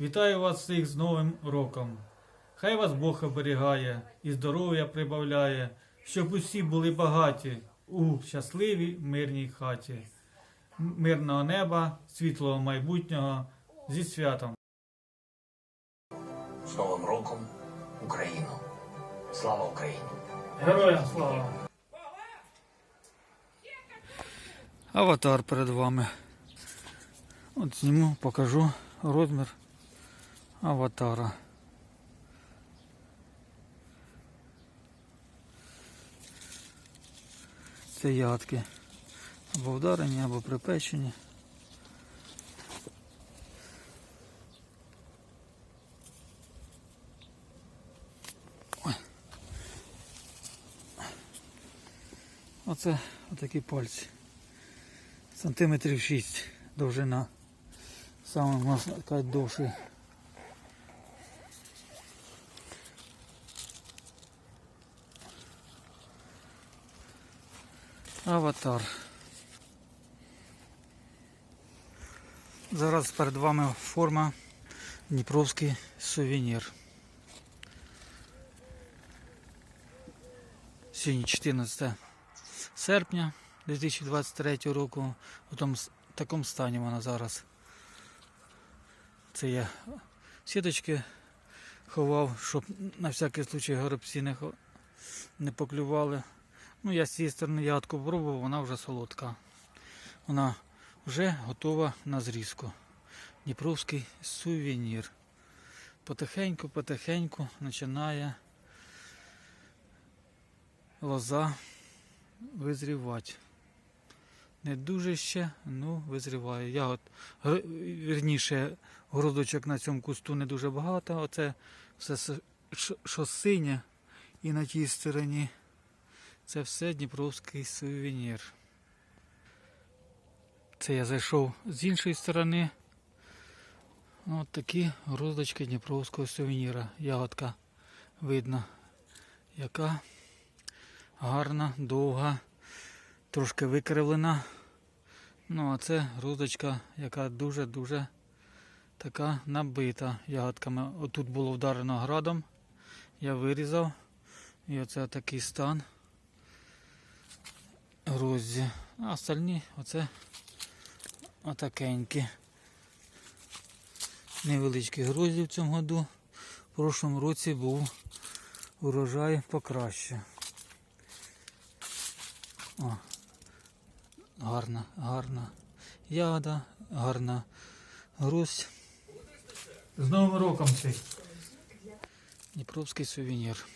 Вітаю вас всіх з Новим роком. Хай вас Бог оберігає і здоров'я прибавляє, щоб усі були багаті у щасливій мирній хаті. Мирного неба, світлого майбутнього зі святом. З Новим роком Україну! Слава Україні! Героям слава! Аватар перед вами. От зніму, покажу розмір аватара. Це ядки. Або вдарені, або припечені. Оце отакі пальці. Сантиметрів 6 довжина. Саме можна сказати довший. Аватар. Зараз перед вами форма Дніпровський сувенір. Сьогодні 14 серпня 2023 року. У тому такому стані вона зараз. Це я сіточки ховав, щоб на всякий случай горобці не, не поклювали. Ну, я з цієї сторони ядку пробував, вона вже солодка. Вона вже готова на зрізку. Дніпровський сувенір. Потихеньку, потихеньку починає лоза визрівати. Не дуже ще, ну визріває. Ягод, гр- вірніше, городочок на цьому кусту не дуже багато. Оце все, що синє і на тій стороні. Це все Дніпровський сувенір. Це я зайшов з іншої сторони. От такі гроздочки Дніпровського сувеніра. Ягодка видно, яка гарна, довга, трошки викривлена. Ну, а це грудочка, яка дуже-дуже така набита ягодками. Отут було вдарено градом. Я вирізав. І оце такий стан грозді. А остальні оце отакенькі. Невеличкі грозді в цьому году. В прошлому році був урожай покраще. О, гарна, гарна ягода, гарна грусть. З Новим роком цей. Дніпровський сувенір.